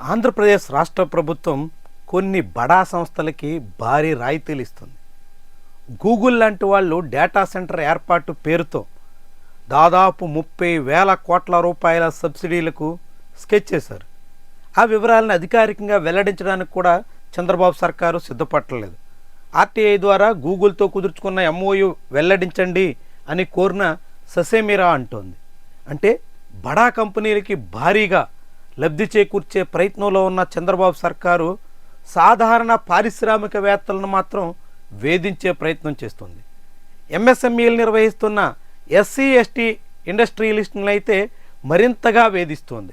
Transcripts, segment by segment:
ఆంధ్రప్రదేశ్ రాష్ట్ర ప్రభుత్వం కొన్ని బడా సంస్థలకి భారీ రాయితీలు ఇస్తుంది. గూగుల్ లాంటి వాళ్ళు డేటా సెంటర్ ఏర్పాటు పేరుతో దాదాపు ముప్పై వేల కోట్ల రూపాయల సబ్సిడీలకు స్కెచ్ చేశారు. ఆ వివరాలను అధికారికంగా వెల్లడించడానికి కూడా చంద్రబాబు సర్కారు సిద్ధపడలేదు ఆర్టీఐ ద్వారా గూగుల్తో కుదుర్చుకున్న ఎంఓయు వెల్లడించండి అని కోరిన ససేమిరా అంటోంది. అంటే బడా కంపెనీలకి భారీగా లబ్ధి చేకూర్చే ప్రయత్నంలో ఉన్న చంద్రబాబు సర్కారు సాధారణ పారిశ్రామికవేత్తలను మాత్రం వేధించే ప్రయత్నం చేస్తుంది. ఎంఎస్ఎంఈలు నిర్వహిస్తున్న ఎస్సీ ఎస్టీ ఇండస్ట్రియలిస్టులను అయితే మరింతగా వేధిస్తోంది.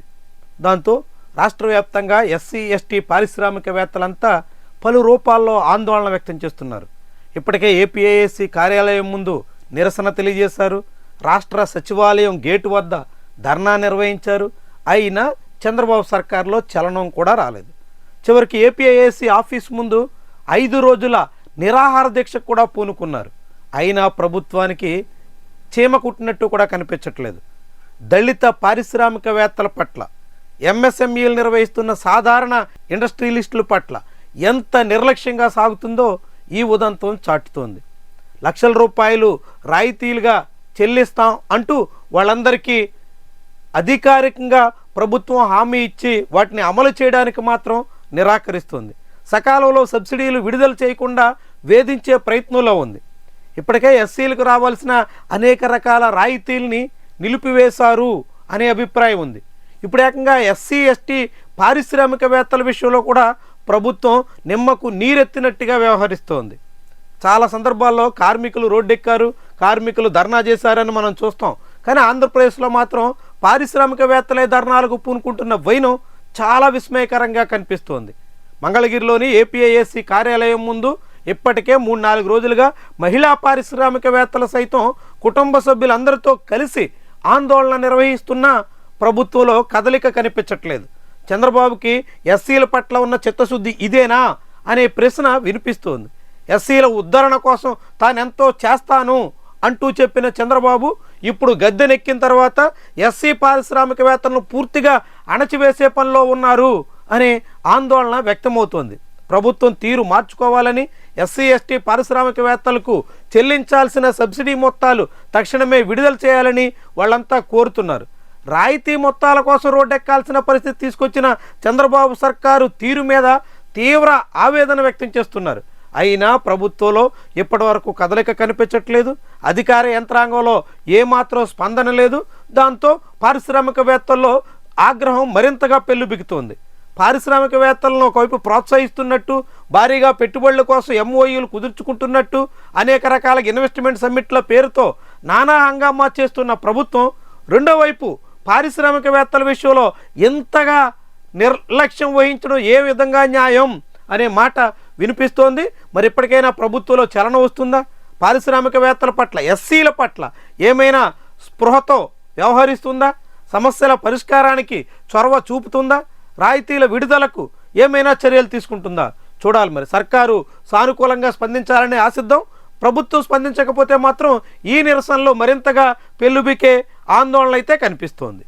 దాంతో రాష్ట్ర వ్యాప్తంగా ఎస్సీ ఎస్టీ పారిశ్రామికవేత్తలంతా పలు రూపాల్లో ఆందోళన వ్యక్తం చేస్తున్నారు. ఇప్పటికే ఏపీఏఎస్సీ కార్యాలయం ముందు నిరసన తెలియజేశారు. రాష్ట్ర సచివాలయం గేటు వద్ద ధర్నా నిర్వహించారు. అయినా చంద్రబాబు సర్కార్లో చలనం కూడా రాలేదు. చివరికి ఏపీఐఏసీ ఆఫీస్ ముందు ఐదు రోజుల నిరాహార దీక్షకు కూడా పూనుకున్నారు. అయినా ప్రభుత్వానికి చీమ కుట్టినట్టు కూడా కనిపించట్లేదు. దళిత పారిశ్రామికవేత్తల పట్ల ఎంఎస్ఎంఈలు నిర్వహిస్తున్న సాధారణ ఇండస్ట్రియలిస్టుల పట్ల ఎంత నిర్లక్ష్యంగా సాగుతుందో ఈ ఉదంతం చాటుతోంది. లక్షల రూపాయలు రాయితీలుగా చెల్లిస్తాం అంటూ వాళ్ళందరికీ అధికారికంగా ప్రభుత్వం హామీ ఇచ్చి వాటిని అమలు చేయడానికి మాత్రం నిరాకరిస్తుంది. సకాలంలో సబ్సిడీలు విడుదల చేయకుండా వేధించే ప్రయత్నంలో ఉంది. ఇప్పటికే ఎస్సీలకు రావాల్సిన అనేక రకాల రాయితీల్ని నిలిపివేశారు అనే అభిప్రాయం ఉంది. ఇప్పుడు ఏకంగా ఎస్సీ ఎస్టీ పారిశ్రామికవేత్తల విషయంలో కూడా ప్రభుత్వం నిమ్మకు నీరెత్తినట్టుగా వ్యవహరిస్తోంది. చాలా సందర్భాల్లో కార్మికులు రోడ్డెక్కారు కార్మికులు ధర్నా చేశారని మనం చూస్తాం. కానీ ఆంధ్రప్రదేశ్లో మాత్రం పారిశ్రామికవేత్తలే ధర్నాలకు పూనుకుంటున్న వైనం చాలా విస్మయకరంగా కనిపిస్తోంది. మంగళగిరిలోని ఏపీఐఎస్సి కార్యాలయం ముందు ఇప్పటికే మూడు నాలుగు రోజులుగా మహిళా పారిశ్రామికవేత్తలు సైతం కుటుంబ సభ్యులందరితో కలిసి ఆందోళన నిర్వహిస్తున్న ప్రభుత్వంలో కదలిక కనిపించట్లేదు. చంద్రబాబుకి ఎస్సీల పట్ల ఉన్న చిత్తశుద్ధి ఇదేనా అనే ప్రశ్న వినిపిస్తోంది. ఎస్సీల ఉద్ధరణ కోసం తానెంతో చేస్తాను అంటూ చెప్పిన చంద్రబాబు ఇప్పుడు గద్దెనెక్కిన తర్వాత ఎస్సీ పారిశ్రామికవేత్తలను పూర్తిగా అణచివేసే పనిలో ఉన్నారు అనే ఆందోళన వ్యక్తమవుతోంది. ప్రభుత్వం తీరు మార్చుకోవాలని ఎస్సీ ఎస్టీ పారిశ్రామికవేత్తలకు చెల్లించాల్సిన సబ్సిడీ మొత్తాలు తక్షణమే విడుదల చేయాలని వాళ్ళంతా కోరుతున్నారు. రాయితీ మొత్తాల కోసం రోడ్డెక్కాల్సిన పరిస్థితి తీసుకొచ్చిన చంద్రబాబు సర్కారు తీరు మీద తీవ్ర ఆవేదన వ్యక్తం చేస్తున్నారు. అయినా ప్రభుత్వంలో ఇప్పటివరకు కదలిక కనిపించట్లేదు. అధికార యంత్రాంగంలో ఏమాత్రం స్పందన లేదు. దాంతో పారిశ్రామికవేత్తల్లో ఆగ్రహం మరింతగా పెల్లుబిగుతోంది పారిశ్రామికవేత్తలను ఒకవైపు ప్రోత్సహిస్తున్నట్టు భారీగా పెట్టుబడుల కోసం ఎంఓయూలు కుదుర్చుకుంటున్నట్టు అనేక రకాల ఇన్వెస్ట్మెంట్ సమ్మిట్ల పేరుతో నానా హంగామా చేస్తున్న ప్రభుత్వం రెండో వైపు పారిశ్రామికవేత్తల విషయంలో ఎంతగా నిర్లక్ష్యం వహించడం ఏ విధంగా న్యాయం అనే మాట వినిపిస్తోంది. మరి ఇప్పటికైనా ప్రభుత్వంలో చలనం వస్తుందా? పారిశ్రామికవేత్తల పట్ల ఎస్సీల పట్ల ఏమైనా స్పృహతో వ్యవహరిస్తుందా? సమస్యల పరిష్కారానికి చొరవ చూపుతుందా? రాయితీల విడుదలకు ఏమైనా చర్యలు తీసుకుంటుందా? చూడాలి మరి. సర్కారు సానుకూలంగా స్పందించాలని ఆశిద్దాం. ప్రభుత్వం స్పందించకపోతే మాత్రం ఈ నిరసనలో మరింతగా పెళ్ళుబికే ఆందోళన అయితే కనిపిస్తోంది.